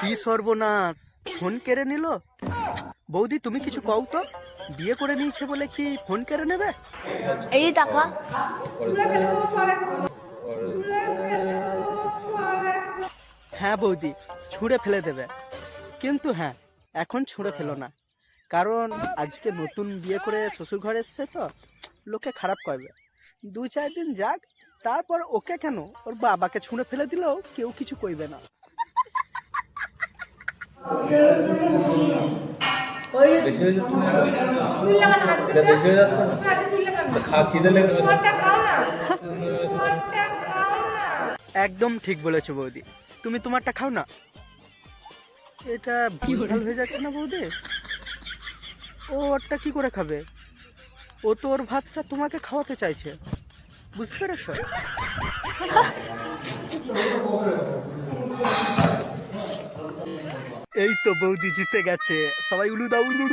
কি সর্বনাশ? ফোন কেড়ে নিল? বৌদি তুমি কিছু কও তো। বিয়ে করে নিয়েছে বলে কি ফোন কেড়ে নেবে? এই টাকা। হ্যাঁ বৌদি ছুঁড়ে ফেলে দেবে। কিন্তু হ্যাঁ এখন ছুঁড়ে ফেলো না। কারণ আজকে নতুন বিয়ে করে শ্বশুর ঘরে এসছে তো লোকে খারাপ করবে। দু চার দিন যাক তারপর ওকে কেন? ওর বাবাকে ছুঁড়ে ফেলে দিলেও কেউ কিছু কইবে না। একদম ঠিক বলেছ বৌদি। তুমি তোমারটা খাও না। এটা ভুলভাল হয়ে যাচ্ছে না বৌদি? ও ওরটা কি করে খাবে? ও তো ওর ভাতটা তোমাকে খাওয়াতে চাইছে। বুঝতে পেরেছ এই তো বৌদি জিতে গেছে সবাই উলু দাও উলু।